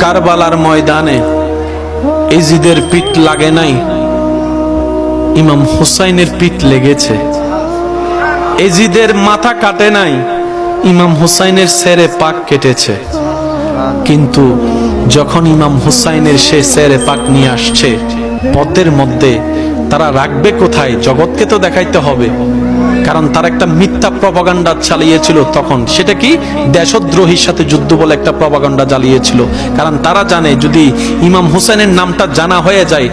কারবালার ময়দানে এজিদের পিঠ লাগে নাই। ইমাম হুসাইনের পিঠ লেগেছে। এজিদের মাথা কাটে নাই। ইমাম হুসাইনের সেরে পাক কেটেছে। কিন্তু যখন ইমাম হুসাইনের সে সেরে পাক নিয়ে আসছে, পথের মধ্যে তারা রাখবে কোথায়? জগৎকে তো দেখাইতে হবে। কারণ তার একটা মিথ্যা প্রপাগান্ডা চালিয়েছিল তখন। সেটা কি? দেশদ্রোহীর সাথে যুদ্ধ বলে একটা প্রপাগান্ডা চালিয়েছিল কারণ তারা জানে, যদি ইমাম হুসেনের নামটা জানা হয়ে যায়,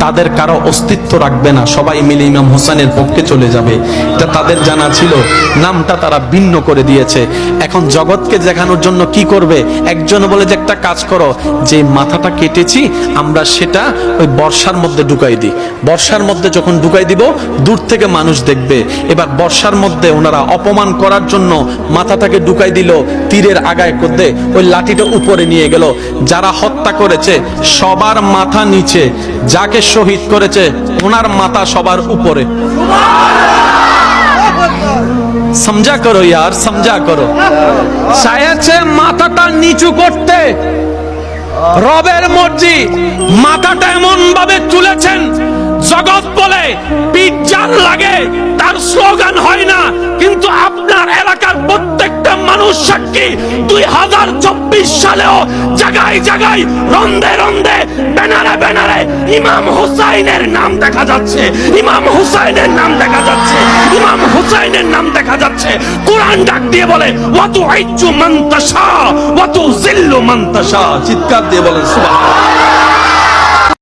তাদের কারও অস্তিত্ব রাখবে না। সবাই মিলে ইমাম হোসেনের পক্ষে চলে যাবে। এটা তাদের জানা ছিল। নামটা তারা ভিন্ন করে দিয়েছে। এখন জগৎকে দেখানোর জন্য কি করবে? একজন বলে যে, একটা কাজ করো, যে মাথাটা কেটেছি, আমরা সেটা ওই বর্ষার মধ্যে ঢুকাই দিই। বর্ষার মধ্যে যখন ঢুকাই দিব, দূর থেকে মানুষ দেখবে। এবার বর্ষার মধ্যে ওনারা অপমান করার জন্য মাথাটাকে ঢুকাই দিল, তীরের আগায় করতে ওই লাঠিটা উপরে নিয়ে গেল। যারা হত্যা করেছে, সবার মাথা নিচে। যাকে শহীদ করেছে, ওনার মাথা সবার উপরে। সমঝা করো ইয়ার, সমঝা করো। চাইছে মাথাটা নিচু করতে। রবের মর্জি মাথাটা এমন ভাবে তুলেছেন, জগৎ বলে পিজ্জার লাগে, তার স্লোগান হয় না। কিন্তু আপনার এলাকার প্রত্যেকটা মানুষ সাক্ষী, দুই হাজার চব্বিশ সালেও জায়গায় জায়গায় রন্ধে রন্ধে, ব্যানারে ব্যানারে ইমাম হুসাইনের নাম দেখা যাচ্ছে, ইমাম হুসাইনের নাম দেখা যাচ্ছে, ইমাম যাচ্ছে, কোরআন ডাক দিয়ে বলে ওয়াতু আইজু মান্তাসা ওয়াতু জিল্লু মান্তাসা চিৎকার দিয়ে বলেন, সুবহানাল্লাহ।